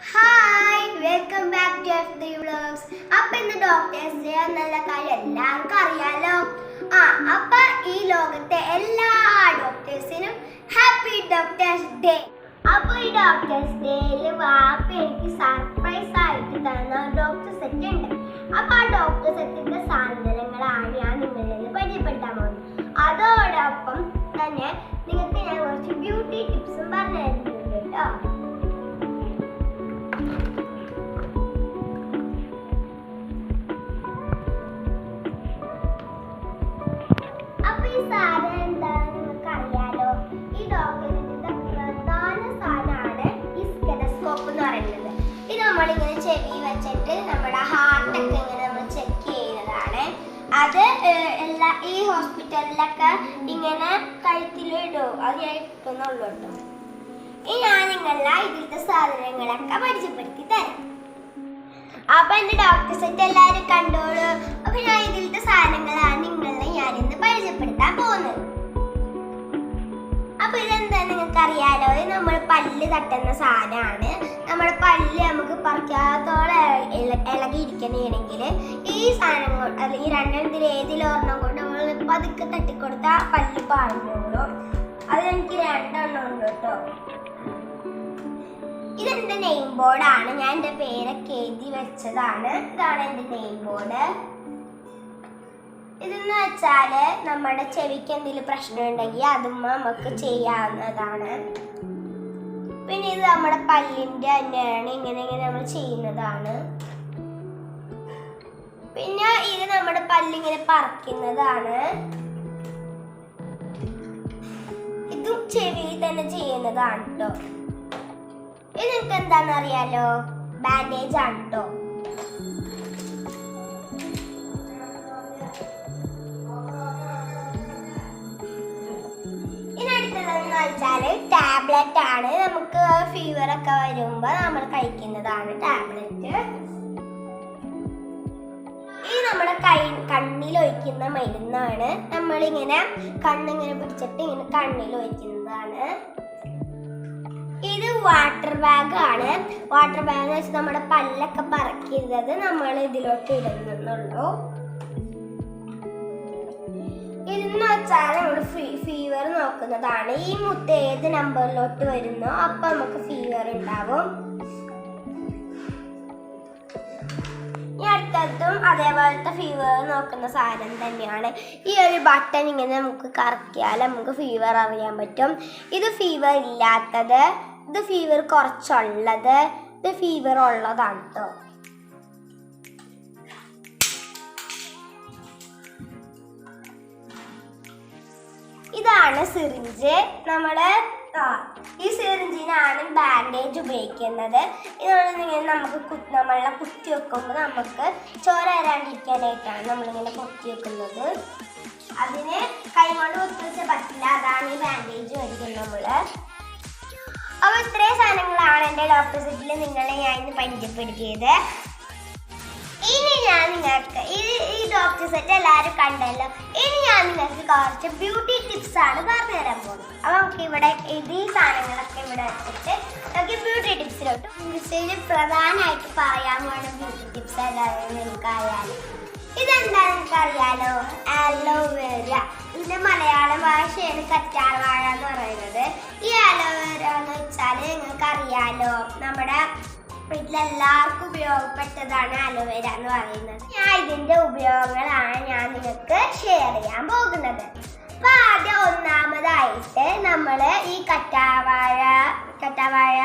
Hi welcome back to F the vlogs അപ്പ ഇന്ന് doctors day എന്നുള്ള കാര്യം എല്ലാവർക്കും അറിയാലോ. ആ അപ്പ ഈ ലോകത്തെ എല്ലാ ഡോക്ടേഴ്സിനും ഹാപ്പി ഡോക്ടേഴ്സ് ഡേ അപ്പൊ ഈ ഡോക്ടേഴ്സ് ഡേയിൽ വാപ്പ എനിക്ക് സർപ്രൈസ് ആയിട്ട് തന്ന ഡോക്ടർ സെറ്റ് ഉണ്ട്. അപ്പൊ ആ ഡോക്ടർ സെറ്റിന്റെ സാധനങ്ങളാണ് ഞാൻ നിങ്ങളിൽ പരിചയപ്പെടുത്താൻ പോകുന്നത്. അതോടൊപ്പം തന്നെ നിങ്ങൾക്ക് ഞാൻ കുറച്ച് ബ്യൂട്ടി ടിപ്സും നമ്മളിങ്ങനെ ചെവി വെച്ചിട്ട് നമ്മുടെ ഹാർട്ടൊക്കെ ഇങ്ങനെ നമ്മൾ ചെക്ക് ചെയ്യുന്നതാണ്. അത് എല്ലാ ഈ ഹോസ്പിറ്റലിലൊക്കെ ഇങ്ങനെ കഴുത്തിലിടും അത് ഞാൻ ഇട്ടുന്നുള്ളൂ കേട്ടോ. ഇനി ഞാൻ നിങ്ങളെ ഇതിലത്തെ സാധനങ്ങളൊക്കെ പരിചയപ്പെടുത്തി തരാം. അപ്പൊ എന്റെ ഡോക്ടർ സെറ്റ് എല്ലാരും കണ്ടോളൂ. അപ്പൊ ഞാൻ ഇതിലത്തെ സാധനങ്ങളാണ് നിങ്ങളെ ഞാൻ ഇന്ന് പരിചയപ്പെടുത്താൻ പോകുന്നത്. അപ്പൊ ഇതെന്താ നിങ്ങൾക്ക് അറിയാലോ നമ്മൾ പല്ല് തട്ടുന്ന സാധനമാണ്. നമ്മുടെ പല്ല് നമുക്ക് പറിക്കാത്തോളം ഇള- ഇളകിയിരിക്കണമെങ്കിൽ ഈ സാധനം കൊണ്ട് അല്ലെങ്കിൽ രണ്ടെണ്ണത്തിൽ ഏതിലൊരെണ്ണം കൊണ്ട് നമ്മൾ പതുക്കെ തട്ടിക്കൊടുത്താൽ പല്ല് പാടുന്നുള്ളൂ അത് എനിക്ക് രണ്ടെണ്ണം ഉണ്ട് കേട്ടോ. ഇതെന്റെ നെയിം ബോർഡാണ് ഞാൻ എന്റെ പേരൊക്കെ എഴുതി വെച്ചതാണ്. ഇതാണ് എന്റെ നെയിം ബോർഡ്. ഇതെന്ന് വെച്ചാൽ നമ്മുടെ ചെവിക്ക് എന്തെങ്കിലും പ്രശ്നം ഉണ്ടെങ്കിൽ അതും നമുക്ക് ചെയ്യാവുന്നതാണ്. പിന്നെ ഇത് നമ്മുടെ പല്ലിന്റെ തന്നെയാണ്. ഇങ്ങനെ ഇങ്ങനെ നമ്മൾ ചെയ്യുന്നതാണ്. പിന്നെ ഇത് നമ്മുടെ പല്ലിങ്ങനെ പറിക്കുന്നതാണ്. ഇതും ചെവിയിൽ തന്നെ ചെയ്യുന്നതാണ് കേട്ടോ ഇത് നിങ്ങൾക്ക് എന്താണെന്ന് അറിയാലോ? ബാൻഡേജ് ആണ് കേട്ടോ ടാബ്ലറ്റ് ആണ് നമുക്ക് ഫീവർ ഒക്കെ വരുമ്പോ നമ്മൾ കഴിക്കുന്നതാണ് ടാബ്ലറ്റ് ഈ നമ്മുടെ കൈ കണ്ണിൽ ഒഴിക്കുന്ന മരുന്നാണ്. നമ്മളിങ്ങനെ കണ്ണിങ്ങനെ പിടിച്ചിട്ട് ഇങ്ങനെ കണ്ണിൽ ഒഴിക്കുന്നതാണ്. ഇത് വാട്ടർ ബാഗ് ആണ്. വാട്ടർ ബാഗ് എന്ന് വെച്ചാൽ നമ്മുടെ പല്ലൊക്കെ പറക്കരുത് നമ്മൾ ഇതിലോട്ട് ഇടുന്നുള്ളൂ. വെച്ചാൽ നമ്മൾ ഫീവർ നോക്കുന്നതാണ്. ഈ മുത്ത് ഏത് നമ്പറിലോട്ട് വരുന്നോ അപ്പം നമുക്ക് ഫീവർ ഉണ്ടാവും. അതേപോലത്തെ ഫീവർ നോക്കുന്ന സാധനം തന്നെയാണ്. ഈ ഒരു ബട്ടൺ ഇങ്ങനെ നമുക്ക് കറക്കിയാൽ നമുക്ക് ഫീവർ അറിയാൻ പറ്റും. ഇത് ഫീവർ ഇല്ലാത്തത് ഇത് ഫീവർ കുറച്ചുള്ളത് ഇത് ഫീവർ ഉള്ളതാണ് കേട്ടോ ഇതാണ് സിറിഞ്ച്. നമ്മൾ ഈ സിറിഞ്ചിനാണ് ബാൻഡേജ് ഉപയോഗിക്കുന്നത്. ഇതുകൊണ്ട് നമുക്ക് കു- നമ്മളെ കുത്തി വെക്കുമ്പോൾ നമുക്ക് ചോര വരാണ്ടിരിക്കാനായിട്ടാണ് നമ്മളിങ്ങനെ കുത്തി വെക്കുന്നത്. അതിന് കൈകൊണ്ട് കുത്തി വെച്ചാൽ പറ്റില്ല. അതാണ് ഈ ബാൻഡേജ് മേടിക്കുന്നത് നമ്മൾ അപ്പൊ ഇത്രയും സാധനങ്ങളാണ് എന്റെ ഡോക്ടർ സെറ്റിൽ നിങ്ങളെ ഞാൻ പരിചയപ്പെടുത്തിയത്. ഇനി ഞാൻ നിങ്ങൾക്ക് ഈ ഡോക്ടർ സെറ്റ് എല്ലാവരും കണ്ടല്ലോ. ഇനി ഞാൻ നിങ്ങൾക്ക് കുറച്ച് ബ്യൂട്ടി ടിപ്സ് ആണ് പറഞ്ഞു തരാൻ പോകുന്നത്. അപ്പോൾ നമുക്ക് ഇവിടെ ഈ സാധനങ്ങളൊക്കെ ഇവിടെ വെച്ചിട്ട് നമുക്ക് ബ്യൂട്ടി ടിപ്സിലോട്ട് ഇംഗ്ലീഷിൽ പ്രധാനമായിട്ട് പറയാൻ പോകുന്ന ബ്യൂട്ടി ടിപ്സ് ഏതാണെന്ന് നിങ്ങൾക്ക് അറിയാലോ ഇതെന്താ നിങ്ങൾക്ക് അറിയാലോ ആലോവേര ഇതിന്റെ മലയാള ഭാഷയാണ് കറ്റാർവാഴ എന്ന് പറയുന്നത് വീട്ടിലെല്ലാവർക്കും ഉപയോഗപ്പെട്ടതാണ് അലോവേര എന്ന് പറയുന്നത്. ഞാൻ ഇതിന്റെ ഉപയോഗങ്ങളാണ് ഞാൻ നിങ്ങൾക്ക് ഷെയർ ചെയ്യാൻ പോകുന്നത്. അപ്പൊ ആദ്യം ഒന്നാമതായിട്ട് നമ്മൾ ഈ കറ്റാവാഴ കറ്റാവാഴ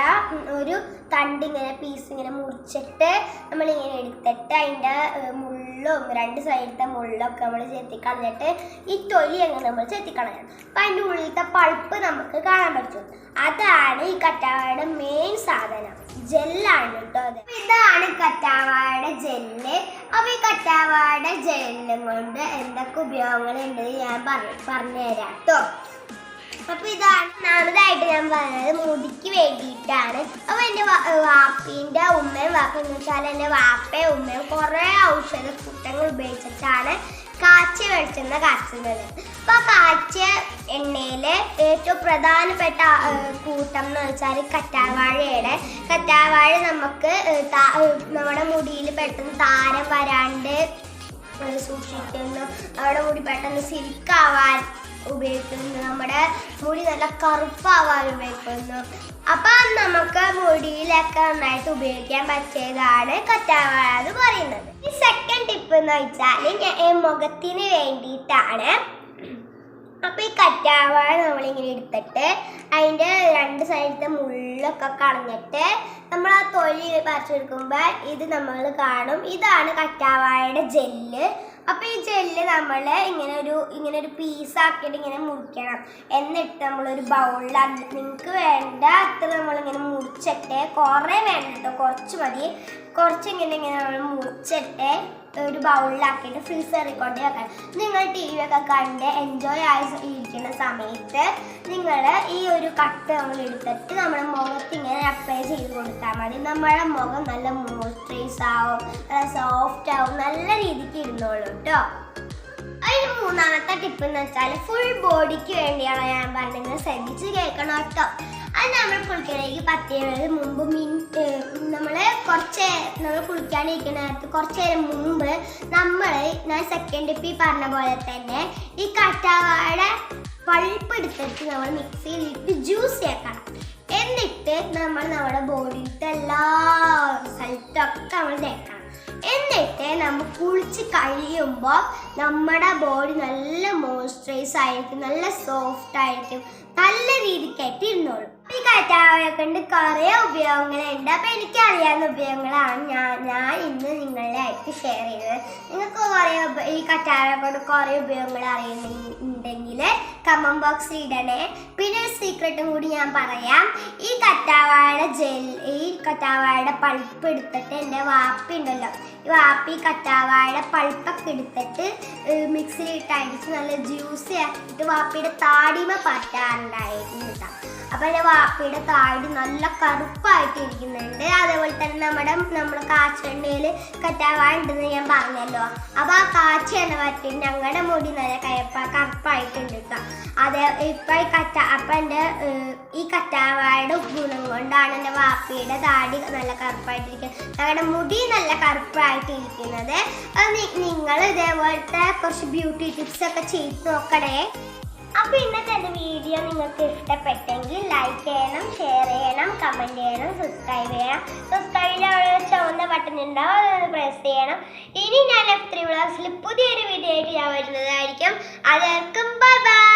ഒരു തണ്ട് ഇങ്ങനെ പീസ് ഇങ്ങനെ മുറിച്ചിട്ട് നമ്മൾ ഇങ്ങനെ എടുത്തിട്ട് അതിന്റെ മുള്ളും രണ്ട് സൈഡിലത്തെ മുള്ളൊക്കെ നമ്മൾ ചെത്തി കളഞ്ഞിട്ട് ഈ തൊലി അങ്ങനെ നമ്മൾ ചെത്തി കളയണം അപ്പം അതിന്റെ ഉള്ളിലത്തെ പൾപ്പ് നമുക്ക് കാണാൻ പറ്റും. അതാണ് ഈ കറ്റാവാടെ മെയിൻ സാധനം. ജെല്ലാണ് കേട്ടോ അത്. ഇതാണ് കറ്റാവാഴയുടെ ജെല്ല്. അപ്പൊ ഈ കറ്റാവാഴയുടെ ജെല്ലും കൊണ്ട് എന്തൊക്കെ ഉപയോഗങ്ങൾ ഉപയോഗങ്ങളുണ്ട് ഞാൻ പറഞ്ഞു പറഞ്ഞുതരാം കേട്ടോ. അപ്പൊ ഇതാണ് ഒന്നാമതായിട്ട് ഞാൻ പറഞ്ഞത് മുടിക്ക് വേണ്ടിയിട്ടാണ്. അപ്പൊ എന്റെ വാപ്പീന്റെ ഉമ്മയും വാപ്പ എന്ന് വെച്ചാൽ എന്റെ വാപ്പയും ഉമ്മയും കുറെ ഔഷധ കൂട്ടങ്ങൾ ഉപയോഗിച്ചിട്ടാണ് കാച്ചിയ വെളിച്ചെണ്ണ കാച്ചുന്നത്. അപ്പൊ ആ കാച്ചിയ എണ്ണയിൽ ഏറ്റവും പ്രധാനപ്പെട്ട കൂട്ടം എന്ന് വെച്ചാൽ കറ്റാവാഴയുടെ കറ്റാവാഴ നമുക്ക് നമ്മുടെ മുടിയിൽ പെട്ടെന്ന് താരം വരാണ്ട് സൂക്ഷിക്കുന്നു. നമ്മുടെ മുടി പെട്ടെന്ന് സിൽക്കാവാൻ ഉപയോഗിക്കുന്നു. നമ്മുടെ മുടി നല്ല കറുപ്പാവാൻ ഉപയോഗിക്കുന്നു. അപ്പം നമുക്ക് മുടിയിലൊക്കെ നന്നായിട്ട് ഉപയോഗിക്കാൻ പറ്റിയതാണ് കറ്റാവാഴ എന്ന് പറയുന്നത്. ടിപ്പ് എന്ന് വെച്ചാൽ ഞാൻ മുഖത്തിന് വേണ്ടിയിട്ടാണ്. അപ്പോൾ ഈ കറ്റാവാഴ നമ്മളിങ്ങനെ എടുത്തിട്ട് അതിന്റെ രണ്ട് സൈഡിലത്തെ മുള്ളൊക്കെ കളഞ്ഞിട്ട് നമ്മൾ ആ തൊലി പറിച്ചെടുക്കുമ്പോൾ ഇത് നമ്മൾ കാണും. ഇതാണ് കറ്റാവാഴയുടെ ജെല്ല്. അപ്പോൾ ഈ ജെല്ല് നമ്മൾ ഇങ്ങനെ ഒരു ഇങ്ങനെ ഒരു പീസാക്കിയിട്ട് ഇങ്ങനെ മുറിക്കണം. എന്നിട്ട് നമ്മളൊരു ബൗളിൽ നിങ്ങൾക്ക് വേണ്ട അത്ര നമ്മളിങ്ങനെ മുറിച്ചിട്ട് കുറേ വേണ്ട കേട്ടോ കുറച്ച് മതി. കുറച്ച് ഇങ്ങനെ ഇങ്ങനെ നമ്മൾ മുറിച്ചിട്ട് ഒരു ബൗളിലാക്കിയിട്ട് ഫ്രീസറിൽ കൊണ്ട് വെക്കണം നിങ്ങൾ ടി വി ഒക്കെ കണ്ട് എൻജോയ് ആയി ഇരിക്കുന്ന സമയത്ത് നിങ്ങൾ ഈ ഒരു കട്ട് നമ്മൾ എടുത്തിട്ട് നമ്മുടെ മുഖത്ത് ഇങ്ങനെ അപ്ലൈ ചെയ്ത് കൊടുത്താൽ മതി. നമ്മുടെ മുഖം നല്ല മോയ്സ്ചറൈസ് ആവും നല്ല സോഫ്റ്റ് ആവും നല്ല രീതിക്ക് ഇരുന്നോളൂ കേട്ടോ അതിന് മൂന്നാമത്തെ ടിപ്പ് എന്ന് വെച്ചാൽ ഫുൾ ബോഡിക്ക് വേണ്ടിയാണ് ഞാൻ പറഞ്ഞത്. ശ്രദ്ധിച്ച് കേൾക്കണം കേട്ടോ അത് നമ്മൾ കുളിക്കണേക്ക് പത്ത് മിനിറ്റ് മുമ്പ് മിൻ നമ്മൾ കുറച്ച് നമ്മൾ കുളിക്കാനിരിക്കുന്ന നേരത്ത് കുറച്ച് നേരം മുമ്പ് നമ്മൾ ഞാൻ സെക്കൻഡ് ഇപ്പം ഈ പറഞ്ഞ പോലെ തന്നെ ഈ കറ്റാവാഴ പൾപ്പ് എടുത്തിട്ട് നമ്മൾ മിക്സിയിലിട്ട് ജ്യൂസ് ചേർക്കണം. എന്നിട്ട് നമ്മൾ നമ്മുടെ ബോഡിയിലത്തെ എല്ലാ സ്ഥലത്തൊക്കെ നമ്മൾ തേക്കണം എന്നിട്ട് നമ്മൾ കുളിച്ച് കഴിയുമ്പോൾ നമ്മുടെ ബോഡി നല്ല മോയ്സ്ചറൈസ് ആയിരിക്കും നല്ല സോഫ്റ്റ് ആയിരിക്കും നല്ല രീതിക്കായിട്ട് ഇരുന്നോളും ഈ കറ്റാവയെ കൊണ്ട് കുറേ ഉപയോഗങ്ങളുണ്ട്. അപ്പം എനിക്കറിയാവുന്ന ഉപയോഗങ്ങളാണ് ഞാൻ ഞാൻ ഇന്ന് നിങ്ങളിലായിട്ട് ഷെയർ ചെയ്തത്. നിങ്ങൾക്ക് കുറേ ഈ കറ്റാവയെ കൊണ്ട് കുറേ ഉപയോഗങ്ങൾ അറിയുന്നുണ്ടെങ്കിൽ കമന്റ് ബോക്സിൽ ഇടണേ. പിന്നെ ഒരു സീക്രട്ടും കൂടി ഞാൻ പറയാം. ഈ കറ്റാവാഴ ജെൽ ഈ കറ്റാവാഴയുടെ പൾപ്പ് എടുത്തിട്ട് എന്റെ വാപ്പി ഉണ്ടല്ലോ. ഈ വാപ്പി കറ്റാവാഴ പൾപ്പൊക്കെ എടുത്തിട്ട് മിക്സിയിലിട്ട് അടിച്ച് നല്ല ജ്യൂസ് ആക്കിയിട്ട് വാപ്പിയുടെ താടിമ പറ്റാറുണ്ടായിരുന്നു കേട്ടോ. അപ്പൊ എന്റെ വാപ്പയുടെ താടി നല്ല കറുപ്പായിട്ടിരിക്കുന്നുണ്ട് അതേപോലെ തന്നെ നമ്മുടെ നമ്മൾ കാച്ചെണ്ണയിൽ കറ്റാവാണ്ടെന്ന് ഞാൻ പറഞ്ഞല്ലോ. അപ്പൊ ആ കാച്ച എണ്ണ പറ്റി ഞങ്ങളുടെ മുടി നല്ല കയപ്പ കറുപ്പായിട്ടുണ്ട് അതെ ഇപ്പൊ ഈ കറ്റ അപ്പൊ എന്റെ ഈ കറ്റാവായുടെ ഗുണം കൊണ്ടാണ് എന്റെ വാപ്പയുടെ താടി നല്ല കറുപ്പായിട്ടിരിക്കുന്നത് ഞങ്ങളുടെ മുടി നല്ല കറുപ്പായിട്ടിരിക്കുന്നത്. നിങ്ങൾ ഇതേപോലത്തെ കുറച്ച് ബ്യൂട്ടി ടിപ്സ് ഒക്കെ ചെയ്ത് നോക്കണേ. അപ്പൊ ഇന്നത്തെ എന്റെ വീഡിയോ നിങ്ങൾക്ക് ഇഷ്ടപ്പെട്ടെങ്കിൽ ലൈക്ക് ചെയ്യണം ഷെയർ ചെയ്യണം കമന്റ് ചെയ്യണം സബ്സ്ക്രൈബ് ചെയ്യണം. സബ്സ്ക്രൈബ് അവിടെ ചുവന്ന ബട്ടൺ ഉണ്ടാവും അതൊന്ന് പ്രസ് ചെയ്യണം. ഇനി ഞാൻ എഫ് ത്രീ പുതിയൊരു വീഡിയോ ആയിട്ട് ഞാൻ വരുന്നതായിരിക്കും. അതേക്കും ബൈ ബൈ